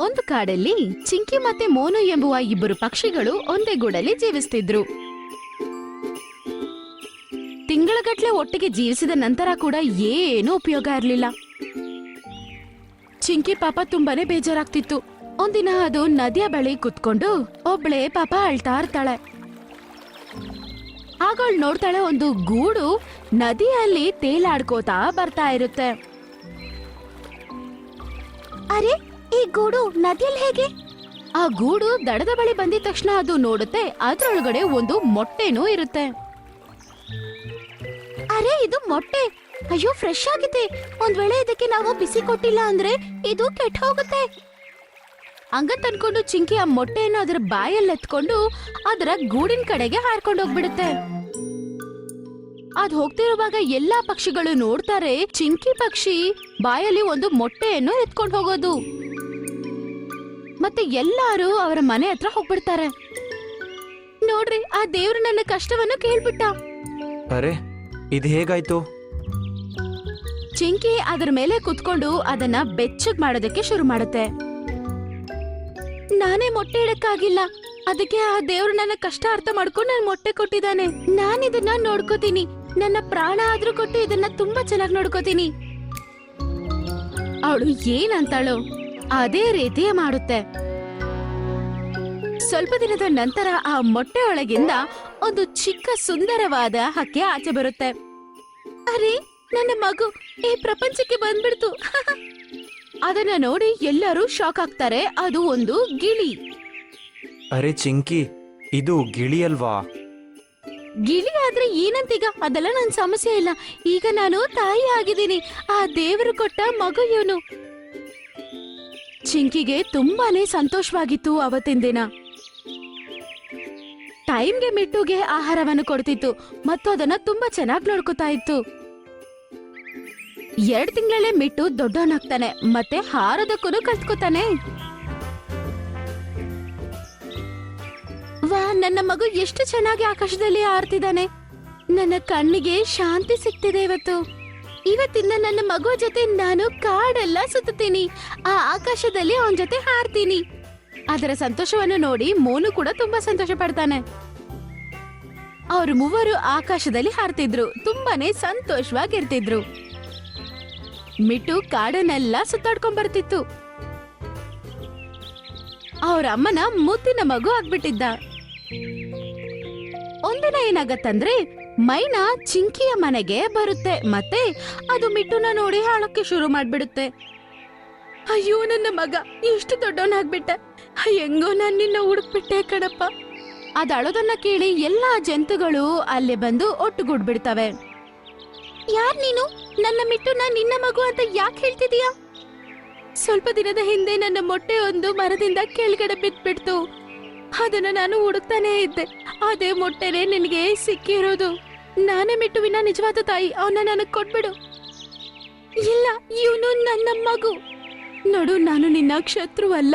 ಒಂದು ಕಾಡಲ್ಲಿ ಚಿಂಕಿ ಮತ್ತೆ ಮೋನು ಎಂಬುವ ಇಬ್ಬರು ಪಕ್ಷಿಗಳು ಒಂದೇ ಗೂಡಲ್ಲಿ ಜೀವಿಸ್ತಿದ್ರು. ತಿಂಗಳಗಟ್ಲೆ ಒಟ್ಟಿಗೆ ಜೀವಿಸಿದ ನಂತರ ಕೂಡ ಏನು ಉಪಯೋಗ ಇರಲಿಲ್ಲ. ಚಿಂಕಿ ಪಾಪ ತುಂಬಾನೇ ಬೇಜಾರಾಗ್ತಿತ್ತು. ಒಂದಿನ ಅದು ನದಿಯ ಬಳಿ ಕುತ್ಕೊಂಡು ಒಬ್ಳೆ ಪಾಪ ಅಳ್ತಾ ಇರ್ತಾಳೆ. ಆಗ ನೋಡ್ತಾಳೆ ಒಂದು ಗೂಡು ನದಿಯಲ್ಲಿ ತೇಲಾಡ್ಕೋತಾ ಬರ್ತಾ ಇರುತ್ತೆ. ಅರೆ ಈ ಗೂಡು ನದಿಯಲ್ಲಿ ಹೇಗೆ? ಆ ಗೂಡು ದಡದ ಬಳಿ ಬಂದಿದ ತಕ್ಷಣ ಅದು ನೋಡುತ್ತೆ ಅದರೊಳಗಡೆ ಒಂದು ಮೊಟ್ಟೆನೂ ಇರುತ್ತೆ. ಅರೆ ಇದು ಮೊಟ್ಟೆ. ಅಯ್ಯೋ ಫ್ರೆಶ್ ಆಗಿದೆ. ಒಂದ್ ವೇಳೆ ಇದಕ್ಕೆ ನಾವು ಬಿಸಿ ಕೊಟ್ಟಿಲ್ಲ ಅಂದ್ರೆ ಇದು ಕೆಟ್ಟ ಹೋಗುತ್ತೆ. ಹಂಗಂತ ಅನ್ಕೊಂಡು ಚಿಂಕಿ ಆ ಮೊಟ್ಟೆಯನ್ನು ಅದರ ಬಾಯಲ್ಲಿ ಎತ್ಕೊಂಡು ಅದರ ಗೂಡಿನ ಕಡೆಗೆ ಹಾರ್ಕೊಂಡು ಹೋಗ್ಬಿಡುತ್ತೆ. ಅದ್ ಹೋಗ್ತಿರುವಾಗ ಎಲ್ಲಾ ಪಕ್ಷಿಗಳು ನೋಡ್ತಾರೆ ಚಿಂಕಿ ಪಕ್ಷಿ ಬಾಯಲ್ಲಿ ಒಂದು ಮೊಟ್ಟೆಯನ್ನು ಎತ್ಕೊಂಡು ಹೋಗೋದು. ಮತ್ತೆ ಎಲ್ಲಾರು ಅವರ ಮನೆ ಹತ್ರ ಹೋಗ್ಬಿಡ್ತಾರೆ. ನೋಡ್ರಿ ಆ ದೇವ್ರು ನನ್ನ ಕಷ್ಟವನ್ನು ಕೇಳ್ಬಿಟ್ಟ. ಅರೆ ಇದು ಹೇಗಾಯ್ತು? ಚಿಂಕಿ ಅದರ ಮೇಲೆ ಕುತ್ಕೊಂಡು ಅದನ್ನ ಬೆಚ್ಚಗ್ ಮಾಡೋದಕ್ಕೆ ಶುರು ಮಾಡುತ್ತೆ. ನಾನೇ ಮೊಟ್ಟೆ ಇಡಕ್ಕಾಗಿಲ್ಲ. ಅದಕ್ಕೆ ಆ ದೇವ್ರು ನನ್ನ ಕಷ್ಟ ಅರ್ಥ ಮಾಡ್ಕೊಂಡು ನನ್ ಮೊಟ್ಟೆ ಕೊಟ್ಟಿದ್ದಾನೆ. ನಾನ್ ಇದನ್ನ ನೋಡ್ಕೋತೀನಿ. ನನ್ನ ಪ್ರಾಣ ಆದ್ರೂ ಕೊಟ್ಟು ಇದನ್ನ ತುಂಬಾ ಚೆನ್ನಾಗಿ ನೋಡ್ಕೋತೀನಿ. ಅವಳು ಏನಂತಾಳೋ ಅದೇ ರೀತಿ ಮಾಡುತ್ತೆ. ಸ್ವಲ್ಪ ದಿನದ ನಂತರ ಆ ಮೊಟ್ಟೆ ಒಳಗಿಂದ ಒಂದು ಚಿಕ್ಕ ಸುಂದರವಾದ ಹಕ್ಕಿ ಆಚೆ ಬರುತ್ತೆ. ಅರೆ ನನ್ನ ಮಗು ಈ ಪ್ರಪಂಚಕ್ಕೆ ಬಂದ್ಬಿಡ್ತು. ಅದನ್ನ ನೋಡಿ ಎಲ್ಲರೂ ಶಾಕ್ ಆಗ್ತಾರೆ. ಅದು ಒಂದು ಗಿಳಿ. ಅರೆ ಚಿಂಕಿ ಇದು ಗಿಳಿ ಅಲ್ವಾ? ಗಿಳಿ ಆದ್ರೆ ಏನಂತೀಗ? ಅದೆಲ್ಲ ನನ್ನ ಸಮಸ್ಯೆ ಇಲ್ಲ. ಈಗ ನಾನು ತಾಯಿ ಆಗಿದ್ದೀನಿ. ಆ ದೇವರು ಕೊಟ್ಟ ಮಗು ಇವನು. ಚಿಂಕಿಗೆ ತುಂಬಾನೇ ಸಂತೋಷವಾಗಿತ್ತು ಅವತ್ತಿನ ದಿನ. ಟೈಮ್ಗೆ ಮಿಟ್ಟುಗೆ ಆಹಾರವನ್ನು ಕೊಡ್ತಿತ್ತು, ಮತ್ತು ಅದನ್ನ ತುಂಬಾ ಚೆನ್ನಾಗಿ ನೋಡ್ಕೊತಾ ಇತ್ತು. ಎರಡ್ ತಿಂಗಳಲ್ಲೇ ಮಿಟ್ಟು ದೊಡ್ಡವನಾಗ್ತಾನೆ, ಮತ್ತೆ ಹಾರೋದಕ್ಕೂ ಕಲ್ತ್ಕೋತಾನೆ. ವಾ, ನನ್ನ ಮಗು ಎಷ್ಟು ಚೆನ್ನಾಗಿ ಆಕಾಶದಲ್ಲಿ ಹಾರ್ತಿದ್ದಾನೆ ನನ್ನ ಕಣ್ಣಿಗೆ ಶಾಂತಿ ಸಿಗ್ತಿದೆ ಇವತ್ತು. ಇವತ್ತಿಂದ ನನ್ನ ಮಗು ಜೊತೆ ನಾನು ಕಾಡೆಲ್ಲ ಸುತ್ತುತ್ತೀನಿ. ಆ ಆಕಾಶದಲ್ಲಿ ಅವನ ಜೊತೆ ಹಾರ್ತೀನಿ ಅದರ ಸಂತೋಷವನ್ನು ನೋಡಿ ಮೋನು ಕೂಡ ತುಂಬಾ ಸಂತೋಷ ಪಡ್ತಾನೆ. ಅವರು ಮೂವರು ಆಕಾಶದಲ್ಲಿ ಹಾರ್ತಿದ್ರು ತುಂಬಾನೇ ಸಂತೋಷವಾಗಿರ್ತಿದ್ರು. ಮಿಟ್ಟು ಕಾಡನ್ನೆಲ್ಲ ಸುತ್ತಾಡ್ಕೊಂಡ್ ಬರ್ತಿತ್ತು. ಅವ್ರ ಅಮ್ಮನ ಮುತ್ತಿನ ಮಗು ಆಗ್ಬಿಟ್ಟಿದ್ದ. ಒಂದಿನ ಏನಾಗತ್ತಂದ್ರೆ ಮೈನಾ ಚಿಂಕಿಯ ಮನೆಗೆ ಬರುತ್ತೆ, ಮತ್ತೆ ಅದು ಮಿಟ್ಟುನ ನೋಡಿ ಹಾಳಕ್ಕೆ ಶುರು ಮಾಡ್ಬಿಡುತ್ತೆ. ಅಯ್ಯೋ, ನನ್ನ ಮಗ ಎಷ್ಟು ದೊಡ್ಡವನಾಗ್ಬಿಟ್ಟ. ಹೆಂಗೋ ನಾನು ನಿನ್ನ ಹುಡುಕ್ಬಿಟ್ಟೆ ಕಣಪ್ಪ. ಅದಳೋದನ್ನ ಕೇಳಿ ಎಲ್ಲಾ ಜಂತುಗಳು ಅಲ್ಲಿ ಬಂದು ಒಟ್ಟುಗೂಡ್ಬಿಡ್ತವೆ. ಯಾರ್ ನೀನು? ನನ್ನ ಮಿಟ್ಟುನ ನಿನ್ನ ಮಗು ಅಂತ ಯಾಕೆ ಹೇಳ್ತಿದೀಯಾ? ಸ್ವಲ್ಪ ದಿನದ ಹಿಂದೆ ನನ್ನ ಮೊಟ್ಟೆ ಒಂದು ಮರದಿಂದ ಕೆಳಗಡೆ ಬಿದ್ಬಿಡ್ತು. ಅದನ್ನ ನಾನು ಹುಡುಕ್ತಾನೇ ಇದ್ದೆ. ಅದೇ ಮೊಟ್ಟೆನೆ ನಿನಗೆ ಸಿಕ್ಕಿರೋದು. ನಾನೇ ಮಿಟ್ಟುವಿನ ನಿಜವಾದ ತಾಯಿ ಅವನ್ನ ನನಗ್ ಕೊಟ್ಬಿಡು. ಇಲ್ಲ ಇವನು ನನ್ನ ಮಗು. ನೋಡು ನಾನು ನಿನ್ನ ಶತ್ರು ಅಲ್ಲ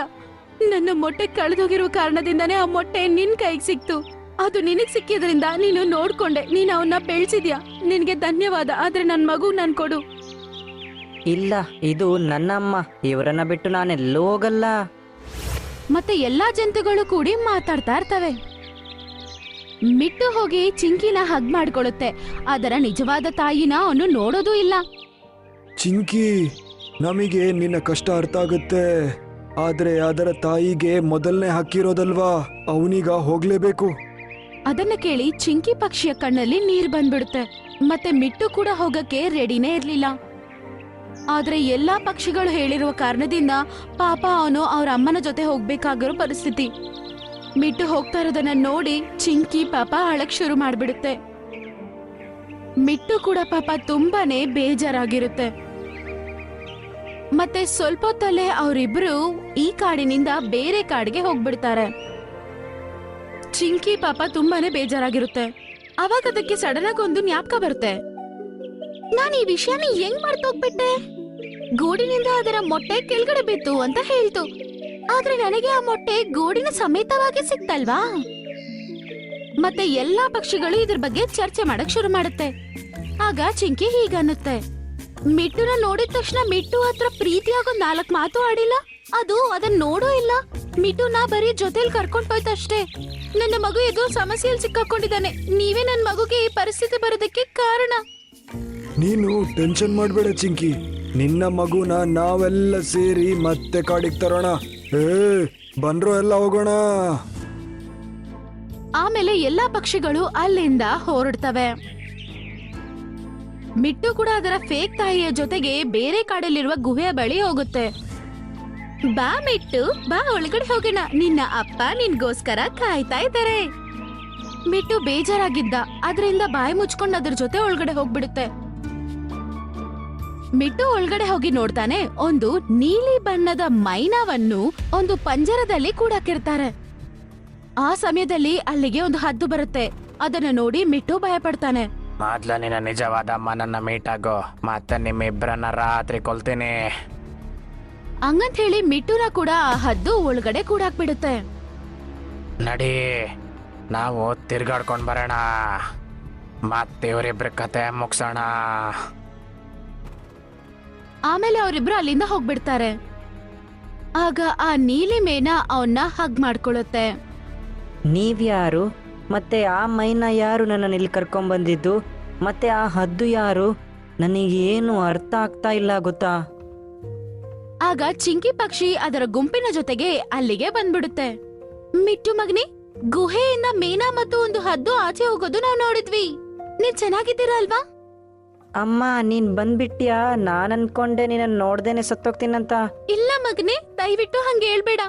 ನನ್ನ ಮೊಟ್ಟೆ ಕಳೆದೋಗಿರುವ ಕಾರಣದಿಂದಾನೇ ಆ ಮೊಟ್ಟೆ ನಿನ್ ಕೈಗೆ ಸಿಕ್ತು. ಅದು ನಿನಗ್ ಸಿಕ್ಕಿದ್ರಿಂದ ನೀನು ನೋಡ್ಕೊಂಡೆ ನೀನು ಅವನ್ನ ಬೆಳೆಸಿದ್ಯಾ? ನಿನಗೆ ಧನ್ಯವಾದ ಆದ್ರೆ ನನ್ ಮಗು ನನ್ ಕೊಡು. ಇಲ್ಲ ಇದು ನನ್ನ ಅಮ್ಮ ಇವರನ್ನ ಬಿಟ್ಟು ನಾನೆಲ್ಲೂ ಹೋಗಲ್ಲ. ಮತ್ತೆ ಎಲ್ಲಾ ಜಂತುಗಳು ಕೂಡಿ ಮಾತಾಡ್ತಾ ಇರ್ತವೆ. ಮಿಟ್ಟು ಹೋಗಿ ಚಿಂಕಿನ ಹಗ್ ಮಾಡ್ಕೊಳ್ಳುತ್ತೆ. ಅದರ ನಿಜವಾದ ತಾಯಿನ ಅವನು ನೋಡೋದೂ ಇಲ್ಲ. ಚಿಂಕಿ ನಮಗೆ ನಿನ್ನ ಕಷ್ಟ ಅರ್ಥ ಆಗುತ್ತೆ. ಆದ್ರೆ ಅದರ ತಾಯಿಗೆ ಮೊದಲನೇ ಹಾಕಿರೋದಲ್ವಾ ಅವನೀಗ ಹೋಗ್ಲೇಬೇಕು. ಅದನ್ನ ಕೇಳಿ ಚಿಂಕಿ ಪಕ್ಷಿಯ ಕಣ್ಣಲ್ಲಿ ನೀರ್ ಬಂದ್ಬಿಡುತ್ತೆ. ಮತ್ತೆ ಮಿಟ್ಟು ಕೂಡ ಹೋಗಕ್ಕೆ ರೆಡಿನೇ ಇರ್ಲಿಲ್ಲ. ಆದ್ರೆ ಎಲ್ಲಾ ಪಕ್ಷಿಗಳು ಹೇಳಿರುವ ಕಾರಣದಿಂದ ಪಾಪ ಅವನು ಅವ್ರ ಅಮ್ಮನ ಜೊತೆ ಹೋಗ್ಬೇಕಾಗಿರೋ ಪರಿಸ್ಥಿತಿ. ಮಿಟ್ಟು ಹೋಗ್ತಾ ಇರೋದನ್ನ ನೋಡಿ ಚಿಂಕಿ ಪಾಪ ಅಳಕ್ ಶುರು ಮಾಡ್ಬಿಡುತ್ತೆ. ಮಿಟ್ಟು ಕೂಡ ಪಾಪ ತುಂಬಾನೇ ಬೇಜಾರಾಗಿರುತ್ತೆ. ಮತ್ತೆ ಸ್ವಲ್ಪ ಹೊತ್ತಲ್ಲೇ ಅವರಿಬ್ರು ಈ ಕಾಡಿನಿಂದ ಬೇರೆ ಕಾಡಿಗೆ ಹೋಗ್ಬಿಡ್ತಾರೆ. ಚಿಂಕಿ ಪಾಪ ತುಂಬಾನೇ ಬೇಜಾರಾಗಿರುತ್ತೆ. ಅವಾಗ ಅದಕ್ಕೆ ಸಡನ್ ಆಗಿ ಒಂದು ಜ್ಞಾಪಕ ಬರುತ್ತೆ. ನಾನು ಈ ವಿಷಯನ ಹೆಂಗ್ ಮರ್ತೋಗ್ಬಿಟ್ಟೆ? ಗೂಡಿನಿಂದ ಅದರ ಮೊಟ್ಟೆ ಕೆಳಗಡೆ ಬಿತ್ತು ಅಂತ ಹೇಳ್ತು. ಆದ್ರೆ ನನಗೆ ಆ ಮೊಟ್ಟೆ ಗೂಡಿನ ಸಮೇತವಾಗಿ ಸಿಕ್ತಲ್ವಾ? ಮತ್ತೆ ಎಲ್ಲಾ ಪಕ್ಷಿಗಳು ಇದ್ರ ಬಗ್ಗೆ ಚರ್ಚೆ ಮಾಡಕ್ ಶುರು ಮಾಡುತ್ತೆ. ಆಗ ಚಿಂಕಿ ಹೀಗನ್ನುತ್ತೆ ಮಿಟ್ಟುನ ನೋಡಿದ ತಕ್ಷಣ ಮಿಟ್ಟು ಹತ್ರ ಪ್ರೀತಿಯಾಗ ನಾಲ್ಕ್ ಮಾತು ಆಡಿಲ್ಲ. ಅದು ಅದನ್ನ ನೋಡೋ ಇಲ್ಲ. ಮಿಟುನ ಬರೀ ಜೊತೆಲಿ ಕರ್ಕೊಂಡ್ ಹೋಯ್ತಷ್ಟೇ. ನನ್ನ ಮಗು ಇದು ಸಮಸ್ಯೆಯಲ್ಲಿ ಸಿಕ್ಕಾಕೊಂಡಿದ್ದಾನೆ. ನೀವೇ ನನ್ನ ಮಗುಗೆ ಈ ಪರಿಸ್ಥಿತಿ ಬರೋದಕ್ಕೆ ಕಾರಣ. ನೀನು ಟೆನ್ಷನ್ ಮಾಡಬೇಡ ಚಿಂಕಿ. ನಿನ್ನ ಮಗುನ ನಾವೆಲ್ಲ ಸೇರಿ ಮತ್ತೆ ಕಾಡಿಗೆ ತರೋಣ. ಏ, ಬಂದ್ರೋ ಎಲ್ಲ ಹೋಗೋಣ. ಆಮೇಲೆ ಎಲ್ಲಾ ಪಕ್ಷಿಗಳು ಅಲ್ಲಿಂದ ಹೊರಡ್ತವೆ. ಮಿಟ್ಟು ಕೂಡ ಅದರ ಫೇಕ್ ತಾಯಿಯ ಜೊತೆಗೆ ಬೇರೆ ಕಾಡಲ್ಲಿರುವ ಗುಹೆಯ ಬಳಿ ಹೋಗುತ್ತೆ. ಬಾ ಮಿಟ್ಟು, ಬಾ ಒಳಗಡೆ ಹೋಗೋಣ. ನಿನ್ನ ಅಪ್ಪ ನಿನ್ಗೋಸ್ಕರ ಕಾಯ್ತಾ ಇದ್ದಾರೆ. ಮಿಟ್ಟು ಬೇಜಾರಾಗಿದ್ದ. ಅದರಿಂದ ಬಾಯಿ ಮುಚ್ಕೊಂಡು ಅದ್ರ ಜೊತೆ ಒಳಗಡೆ ಹೋಗ್ಬಿಡುತ್ತೆ. ಮಿಟ್ಟು ಒಳಗಡೆ ಹೋಗಿ ನೋಡ್ತಾನೆ ಒಂದು ನೀಲಿ ಬಣ್ಣದ ಮೈನಾವನ್ನು ಒಂದು ಪಂಜರದಲ್ಲಿ ಕೂಡಾಕಿರ್ತಾರೆ. ಆ ಸಮಯದಲ್ಲಿ ಅಲ್ಲಿಗೆ ಒಂದು ಹದ್ದು ಬರುತ್ತೆ. ಅದನ್ನ ನೋಡಿ ಮಿಟ್ಟು ಭಯ ಪಡ್ತಾನೆ ಮೊದ್ಲು ನಿನ್ನ ನಿಜವಾದ ಅಮ್ಮನನ್ನ ಮೀಟ್ ಆಗೋ. ಮತ್ತೆ ನಿಮ್ಮಿಬ್ಬರನ್ನ ರಾತ್ರಿ ಕೊಲ್ತೀನಿ. ಹಂಗಂತ ಹೇಳಿ ಮಿಟ್ಟುನ ಕೂಡ ಆ ಹದ್ದು ಒಳಗಡೆ ಕೂಡಾಕ್ಬಿಡುತ್ತೆ. ನಡಿ ನಾವು ತಿರ್ಗಾಡ್ಕೊಂಡ್ ಬರೋಣ. ಮತ್ತೆ ಇವರಿಬ್ರ ಕತೆ ಮುಗ್ಸೋಣ. ಆಮೇಲೆ ಅವರಿಬ್ರು ಅಲ್ಲಿಂದ ಹೋಗ್ಬಿಡ್ತಾರೆ. ಆಗ ಆ ನೀಲಿ ಮೇನ ಅವನ್ನ ಹಗ್ ಮಾಡ್ಕೊಳ್ಳುತ್ತೆ ನೀವ್ಯಾರು ಮತ್ತೆ ಆ ಮೈನ ಯಾರು ನನ್ನನ್ನು ಇಲ್ಲಿ ಕರ್ಕೊಂಬಂದಿದ್ದು? ಮತ್ತೆ ಆ ಹದ್ದು ಯಾರು? ನನಗೇನು ಅರ್ಥ ಆಗ್ತಾ ಇಲ್ಲ ಗೊತ್ತಾ? ಆಗ ಚಿಂಕಿ ಪಕ್ಷಿ ಅದರ ಗುಂಪಿನ ಜೊತೆಗೆ ಅಲ್ಲಿಗೆ ಬಂದ್ಬಿಡುತ್ತೆ. ಮಿಟ್ಟು ಮಗನಿ ಗುಹೆಯಿಂದ ಮೇನಾ ಮತ್ತು ಒಂದು ಹದ್ದು ಆಚೆ ಹೋಗೋದು ನಾವು ನೋಡಿದ್ವಿ. ನೀವ್ ಚೆನ್ನಾಗಿದ್ದೀರಾ ಅಲ್ವಾ? ಅಮ್ಮ, ನೀನ್ ಬಂದ್ಬಿಟ್ಯಾ? ನಾನ್ ಅನ್ಕೊಂಡೆ ನಿನ್ನ ನೋಡ್ದೇನೆ ಸತ್ತೋಗ್ತೀನಂತ. ಇಲ್ಲ ಮಗನೇ, ದಯವಿಟ್ಟು ಹಂಗೆ ಹೇಳ್ಬೇಡ.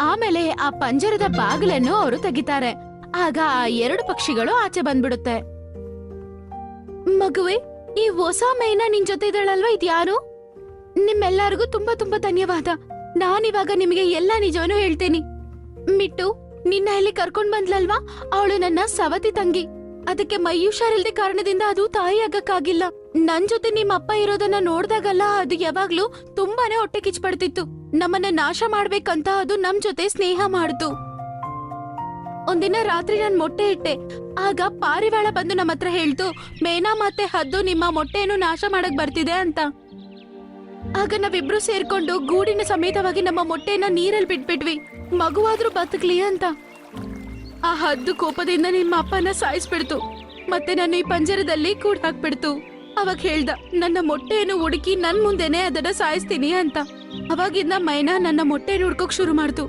ಆಮೇಲೆ ಆ ಪಂಜರದ ಬಾಗಿಲನ್ನು ಅವರು ತೆಗಿತಾರೆ. ಆಗ ಆ ಎರಡು ಪಕ್ಷಿಗಳು ಆಚೆ ಬಂದ್ಬಿಡುತ್ತೆ. ಮಗುವೆ, ಈ ಹೊಸ ಮೈನಾ ನಿನ್ ಜೊತೆ ಇದ್ದಾಳಲ್ವಾ ಇದ್ಯಾರು? ನಿಮ್ಮೆಲ್ಲರಿಗೂ ತುಂಬಾ ತುಂಬಾ ಧನ್ಯವಾದ. ನಾನಿವಾಗ ನಿಮಗೆ ಎಲ್ಲ ನಿಜವನ್ನು ಹೇಳ್ತೇನೆ. ಮಿಟ್ಟು, ನಿನ್ನ ಇಲ್ಲಿ ಕರ್ಕೊಂಡ್ ಬಂದ್ಲಲ್ವಾ? ಅವಳು ನನ್ನ ಸವತಿ ತಂಗಿ. ಅದಕ್ಕೆ ಮೈ ಹುಷಾರಿಲ್ದೆ ಕಾರಣದಿಂದ ಅದು ತಾಯಿ ಆಗಕ್ಕಾಗಿಲ್ಲ. ನನ್ ಜೊತೆ ನಿಮ್ಮ ಅಪ್ಪ ಇರೋದನ್ನ ನೋಡ್ದಾಗಲ್ಲ, ಅದು ಯಾವಾಗ್ಲೂ ತುಂಬಾನೇ ಹೊಟ್ಟೆ ಕಿಚ್ಪಡ್ತಿತ್ತು ನಮ್ಮನ್ನ ನಾಶ ಮಾಡ್ಬೇಕಂತ ಅದು ನಮ್ ಜೊತೆ ಸ್ನೇಹ ಮಾಡ್ತು ಒಂದಿನ ರಾತ್ರಿ ನಾನ್ ಮೊಟ್ಟೆ ಇಟ್ಟೆ. ಆಗ ಪಾರಿವಾಳ ಬಂದು ನಮ್ಮ ಹತ್ರ ಹೇಳ್ತು ಮೇನಾ ಮತ್ತೆ ಹದ್ದು ನಿಮ್ಮ ಮೊಟ್ಟೆಯನ್ನು ನಾಶ ಮಾಡಕ್ ಬರ್ತಿದೆ ಅಂತ. ಆಗ ನಾವಿಬ್ರು ಸೇರ್ಕೊಂಡು ಗೂಡಿನ ಸಮೇತವಾಗಿ ನಮ್ಮ ಮೊಟ್ಟೆನ ನೀರಲ್ಲಿ ಬಿಟ್ಬಿಟ್ವಿ. ಮಗುವಾದ್ರೂ ಬದುಕ್ಲಿ ಅಂತ. ಆ ಹದ್ದು ಕೋಪದಿಂದ ನಿಮ್ಮ ಅಪ್ಪನ ಸಾಯಿಸ್ಬಿಡ್ತು. ಮತ್ತೆ ನನ್ನ ಈ ಪಂಜರದಲ್ಲಿ ಕೂಡ ಹಾಕ್ಬಿಡ್ತು. ಅವಾಗ ಹೇಳ್ದ, ನನ್ನ ಮೊಟ್ಟೆಯನ್ನು ಹುಡುಕಿ ನನ್ ಮುಂದೆನೆ ಅದನ್ನ ಸಾಯಿಸ್ತೀನಿ ಅಂತ. ಅವಾಗಿಂದ ಮೈನಾ ನನ್ನ ಮೊಟ್ಟೆಯನ್ನು ಹುಡ್ಕೋಕ್ ಶುರು ಮಾಡ್ತು.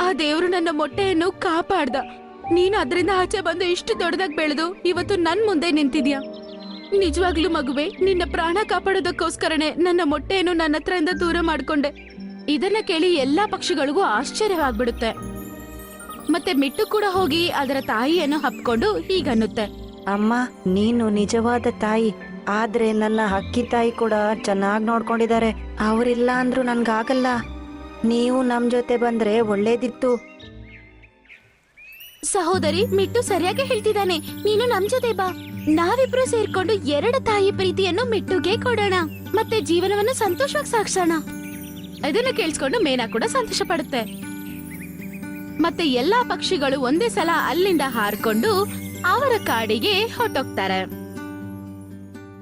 ಆ ದೇವ್ರು ನನ್ನ ಮೊಟ್ಟೆಯನ್ನು ಕಾಪಾಡ್ದ. ನೀನು ಅದರಿಂದ ಆಚೆ ಬಂದು ಇಷ್ಟು ದೊಡ್ಡದಾಗಿ ಬೆಳೆದು ಇವತ್ತು ನನ್ ಮುಂದೆ ನಿಂತಿದ್ಯಾ? ನಿಜವಾಗ್ಲೂ ಮಗುವೆ, ನಿನ್ನ ಪ್ರಾಣ ಕಾಪಾಡೋದಕ್ಕೋಸ್ಕರನೇ ನನ್ನ ಮೊಟ್ಟೆಯನ್ನು ನನ್ನ ಹತ್ರ ದೂರ ಮಾಡ್ಕೊಂಡೆ. ಇದನ್ನ ಕೇಳಿ ಎಲ್ಲಾ ಪಕ್ಷಿಗಳಿಗೂ ಆಶ್ಚರ್ಯವಾಗ್ಬಿಡುತ್ತೆ. ಮತ್ತೆ ಮಿಟ್ಟು ಕೂಡ ಹೋಗಿ ಅದರ ತಾಯಿಯನ್ನು ಹಪ್ಕೊಂಡು ಹೀಗನ್ನುತ್ತೆ. ಅಮ್ಮ ನೀನು ನಿಜವಾದ ತಾಯಿ. ಆದ್ರೆ ನನ್ನ ಹಕ್ಕಿ ತಾಯಿ ಕೂಡ ಚೆನ್ನಾಗಿ ನೋಡ್ಕೊಂಡಿದ್ದಾರೆ. ಅವರಿಲ್ಲ ಅಂದ್ರೂ ನನ್ಗಾಗಲ್ಲ. ನೀವು ನಮ್ ಜೊತೆ ಬಂದ್ರೆ ಒಳ್ಳೇದಿತ್ತು. ಸಹೋದರಿ ಮಿಟ್ಟು ಸರಿಯಾಗಿ ಹೇಳ್ತಿದ್ದಾನೆ. ನೀನು ನಮ್ ಜೊತೆ ಬಾ. ನಾವಿಬ್ರು ಸೇರ್ಕೊಂಡು ಎರಡು ತಾಯಿ ಪ್ರೀತಿಯನ್ನು ಮಿಟ್ಟುಗೆ ಕೊಡೋಣ. ಮತ್ತೆ ಜೀವನವನ್ನು ಸಂತೋಷವಾಗಿ ಸಾಗಿಸೋಣ. ಅದನ್ನು ಕೇಳಿಸ್ಕೊಂಡು ಮೇನಾ ಕೂಡ ಸಂತೋಷ ಪಡುತ್ತೆ. ಮತ್ತೆ ಎಲ್ಲಾ ಪಕ್ಷಿಗಳು ಒಂದೇ ಸಲ ಅಲ್ಲಿಂದ ಹಾರ್ಕೊಂಡು ಅವರ ಕಾಡಿಗೆ ಹೊರಟೋಗ್ತಾರೆ.